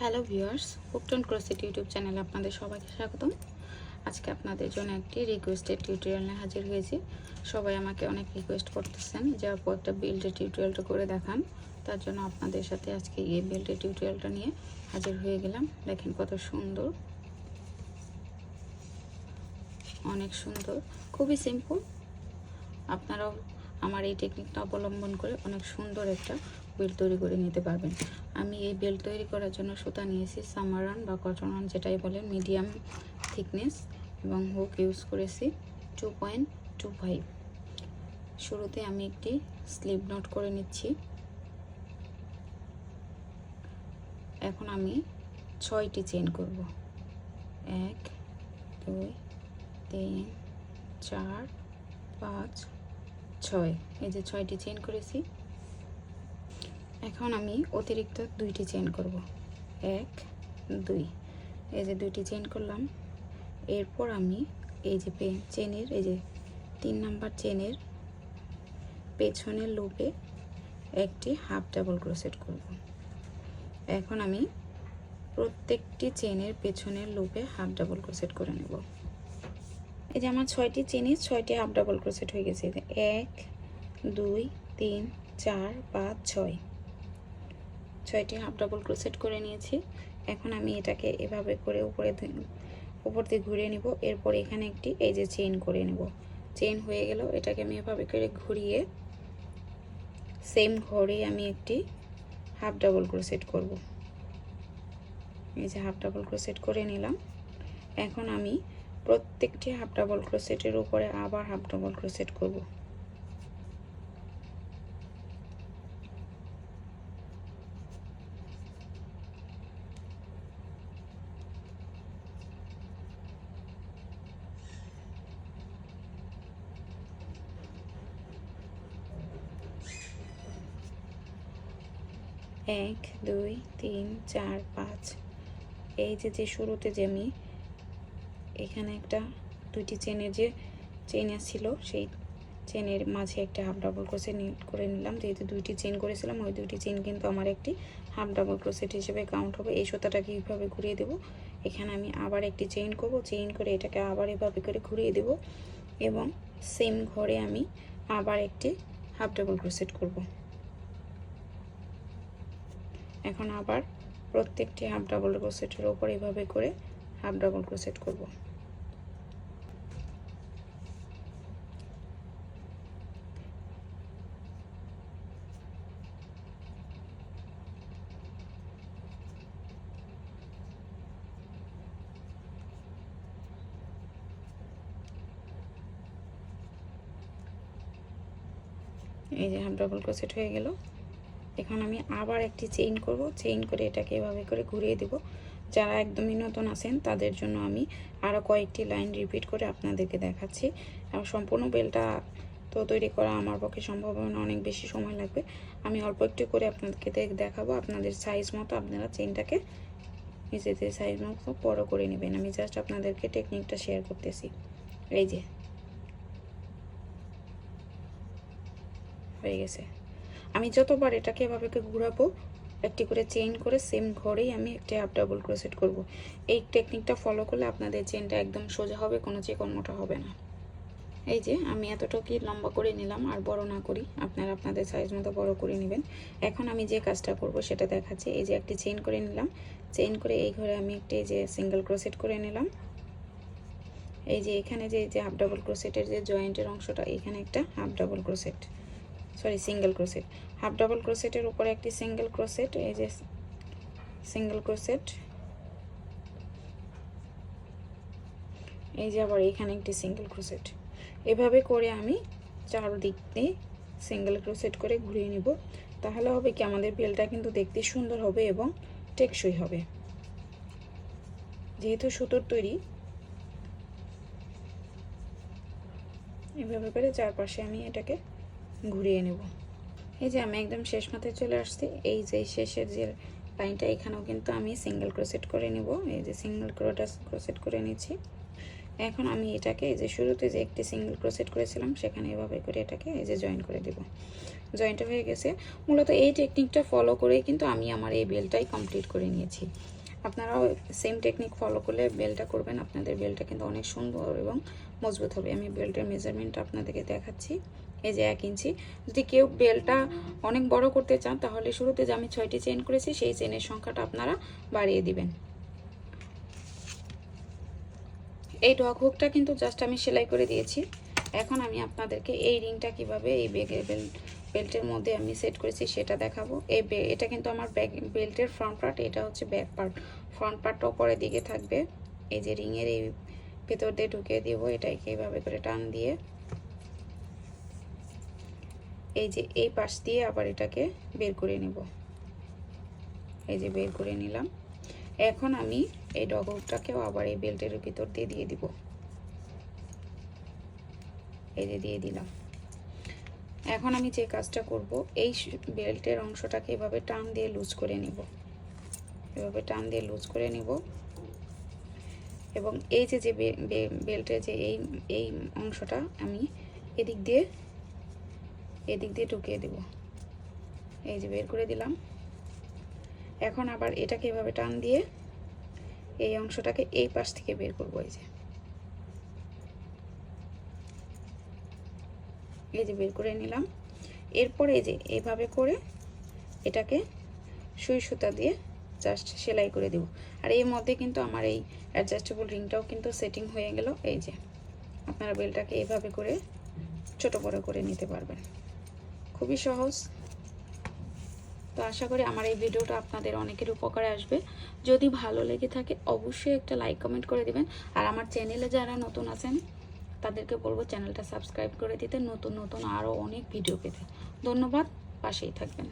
Hello viewers কুকটন crochet YouTube চ্যানেলে আপনাদের সবাইকে স্বাগতম। আজকে আপনাদের জন্য একটি রিকোয়েস্টেড টিউটোরিয়াল নিয়ে হাজির হয়েছি। সবাই আমাকে অনেক রিকোয়েস্ট করতেছেন যে, আপু, একটা বিল্ডের টিউটোরিয়ালটা করে দেখান। তার জন্য আপনাদের সাথে আজকে এই বিল্ডের টিউটোরিয়ালটা নিয়ে হাজির হয়ে গেলাম। দেখেন কত সুন্দর। অনেক সুন্দর। খুবই সিম্পল আপনারাও আমার এই টেকনিকটা অবলম্বন করে অনেক সুন্দর একটা বেল্ট তৈরি করে নিতে পারবেন। আমি এই বেল্ট তৈরি করার জন্য সুতা নিয়েছি সামারান বা কটন যেটাই বলেন মিডিয়াম থিকনেস এবং হুক ইউজ করেছি টু পয়েন্ট টু ফাইভ শুরুতে আমি একটি স্লিপ নোট করে নিচ্ছি। এখন আমি ছয়টি চেন করব। এক, দুই, তিন, চার, পাঁচ ছয়, এই যে ছয়টি চেন করেছি। এখন আমি অতিরিক্ত দুইটি চেন করব। এক, দুই। এই যে দুইটি চেন করলাম। এরপর আমি এই যে পে চেনের এই যে তিন নাম্বার চেনের পেছনের লুপে একটি হাফ ডাবল ক্রোসেট করব। এখন আমি প্রত্যেকটি চেনের পেছনের লুপে হাফ ডাবল ক্রোসেট করে নেব। এই যে আমার ছয়টি চেনে, ছয়টি হাফ ডাবল ক্রোসেট হয়ে গেছে। এক, দুই, তিন, চার, পাঁচ, ছয়। ছয়টি হাফ ডাবল ক্রোসেট করে নিয়েছি। এখন আমি এটাকে এভাবে করে উপরে উপর দিয়ে ঘুরিয়ে নিব। এরপর এখানে একটি এই যে চেইন করে নেব। চেইন হয়ে গেল। এটাকে আমি এভাবে করে ঘুরিয়ে সেম ঘরে আমি একটি হাফ ডাবল ক্রোসেট করব। এই যে হাফ ডাবল ক্রোসেট করে নিলাম। এখন আমি প্রত্যেকটি হাফ ডাবল ক্রোসেটের উপরে আবার হাফ ডাবল ক্রোসেট করব। এক, দুই, তিন, চার, পাঁচ। এই যে যে শুরুতে যে আমি এখানে একটা, দুইটি চেনের যে চেন ছিল সেই চেনের মাঝে একটা হাফ ডাবল ক্রোসেট করে নিলাম। যেহেতু দুইটি চেন করেছিলাম, ওই দুইটি চেন কিন্তু আমার একটি হাফ ডাবল ক্রোসেট হিসেবে কাউন্ট হবে। এই সুতাটাকে এইভাবে ঘুরিয়ে দেব। এখানে আমি আবার একটি চেইন করব। চেইন করে এটাকে আবার এভাবে করে ঘুরিয়ে দেব এবং সেম ঘরে আমি আবার একটি হাফ ডাবল ক্রোসেট করব। এখন আবার প্রত্যেকটি হাফ ডাবল ক্রোসেটের ওপর এভাবে করে হাফ ডাবল ক্রোসেট করব। এই যে হাফ ডাবল ক্রোসেট হয়ে গেল। এখন আমি আবার একটি চেইন করব। চেইন করে এটাকে এভাবে করে ঘুরিয়ে দেব। যারা একদমই নতুন আছেন, তাদের জন্য আমি আরও কয়েকটি লাইন রিপিট করে আপনাদেরকে দেখাচ্ছি। এবং সম্পূর্ণ বেলটা তো তৈরি করা আমার পক্ষে সম্ভব হবে না, অনেক বেশি সময় লাগবে। আমি অল্প একটু করে আপনাদেরকে দেখাবো। আপনাদের সাইজ মতো আপনারা চেইনটাকে নিজেদের সাইজ মতো বড়ো করে নেবেন। আমি জাস্ট আপনাদেরকে টেকনিকটা শেয়ার করতেছি। এই যে হয়ে গেছে। আমি যতবার এটাকে এভাবে ঘুরাবো, একটি করে চেইন করে সেম ঘরেই আমি একটি হাফ ডাবল ক্রোসেট করব। এই টেকনিকটা ফলো করলে আপনাদের চেনটা একদম সোজা হবে, কোনো চিকন মোটা হবে না। এই যে, আমি এতটুকুই লম্বা করে নিলাম, আর বড় না করি, আপনারা আপনাদের সাইজ মতো বড় করে নেবেন। এখন আমি যে কাজটা করব সেটা দেখাচ্ছি। এই যে একটি চেইন করে নিলাম। চেইন করে এই ঘরে আমি একটি যে সিঙ্গেল ক্রোসেট করে নিলাম। এই যে এখানে যে যে হাফ ডাবল ক্রোসেটের যে জয়েন্টের অংশটা, এখানে একটা half double crochet sorry single crochet half double ক্রোসেটের উপরে একটি সিঙ্গেল ক্রোসেট এই যে সিঙ্গেল ক্রোসেট এই যে আবার এখানে একটি সিঙ্গেল ক্রোসেট এভাবে করে আমি চারদিক দিয়ে সিঙ্গেল ক্রোসেট করে ঘুরিয়ে নিব। তাহলে হবে কি, আমাদের বেলটা কিন্তু দেখতে সুন্দর হবে এবং টেকসই হবে। যেহেতু সুতোর তৈরি, এভাবে করে চারপাশে আমি এটাকে ঘুরিয়ে নেব। এই যে আমি একদম শেষ মাথায় চলে আসছি। এই যে শেষের যে লাইনটা, এখানেও কিন্তু আমি সিঙ্গেল ক্রোসেট করে নেব। এই যে সিঙ্গেল ক্রোটা ক্রোসেট করে নিচ্ছি। এখন আমি এটাকে এই যে শুরুতে যে একটি সিঙ্গেল ক্রোসেট করেছিলাম, সেখানে এভাবে করে এটাকে এই যে জয়েন করে দেব। জয়েন্ট হয়ে গেছে। মূলত এই টেকনিকটা ফলো করেই কিন্তু আমি আমার এই বেলটাই কমপ্লিট করে নিয়েছি। আপনারাও সেম টেকনিক ফলো করলে বেলটা করবেন। আপনাদের বেলটা কিন্তু অনেক সুন্দর এবং মজবুত হবে। আমি বেল্টের মেজারমেন্টটা আপনাদেরকে দেখাচ্ছি। এই যে এক ইঞ্চি। যদি কেউ বেলটা অনেক বড় করতে চান, তাহলে শুরুতে যে আমি ছয়টি চেন করেছি, সেই চেনের সংখ্যাটা আপনারা বাড়িয়ে দিবেন। এই ডগ হুকটা কিন্তু জাস্ট আমি সেলাই করে দিয়েছি। এখন আমি আপনাদেরকে এই রিংটা কীভাবে এই বেগের বেল্ট বেল্টের মধ্যে আমি সেট করেছি সেটা দেখাবো। এই এটা কিন্তু আমার ব্যাক বেল্টের ফ্রন্ট পার্ট, এটা হচ্ছে ব্যাক পার্ট। ফ্রন্ট পার্টটা উপরের দিকে থাকবে। এই যে রিংয়ের এই ভেতর দিয়ে ঢুকিয়ে দিব, এটাকে এইভাবে করে টান দিয়ে। এই যে এই পাশ দিয়ে আবার এটাকে বের করে নেব। এই যে বের করে নিলাম। এখন আমি এই ডগটাকেও আবার এই বেল্টের ভিতর দিয়ে দিয়ে দিব। এই যে দিয়ে দিলাম। এখন আমি যে কাজটা করব, এই বেল্টের অংশটাকে এভাবে টান দিয়ে লুজ করে নিব। এভাবে টান দিয়ে লুজ করে নিব। এবং এই যে যে বেল্টের যে এই এই অংশটা আমি এদিক দিয়ে এদিক দিয়ে ঢুকিয়ে দেব। এই যে বের করে দিলাম। এখন আবার এটাকে এভাবে টান দিয়ে এই অংশটাকে এই পাশ থেকে বের করব এই যে। এই যে বের করে নিলাম। এরপরে এই যে এইভাবে করে এটাকে সুই সুতা দিয়ে জাস্ট সেলাই করে দেব। আর এর মধ্যে কিন্তু আমার এই অ্যাডজাস্টেবল রিংটাও কিন্তু সেটিং হয়ে গেল। এই যে আপনারা বেলটাকে এইভাবে করে ছোট বড় করে নিতে পারবেন। খুবই সহজ। তো আশা করি আমার এই ভিডিওটা আপনাদের অনেকের উপকারে আসবে। যদি ভালো লেগে থাকে, অবশ্যই একটা লাইক কমেন্ট করে দিবেন। আর আমার চ্যানেলে যারা নতুন আছেন, তাদেরকে বলব চ্যানেলটা সাবস্ক্রাইব করে দিতে। নতুন নতুন আরও অনেক ভিডিও পেতে। ধন্যবাদ, পাশেই থাকবেন।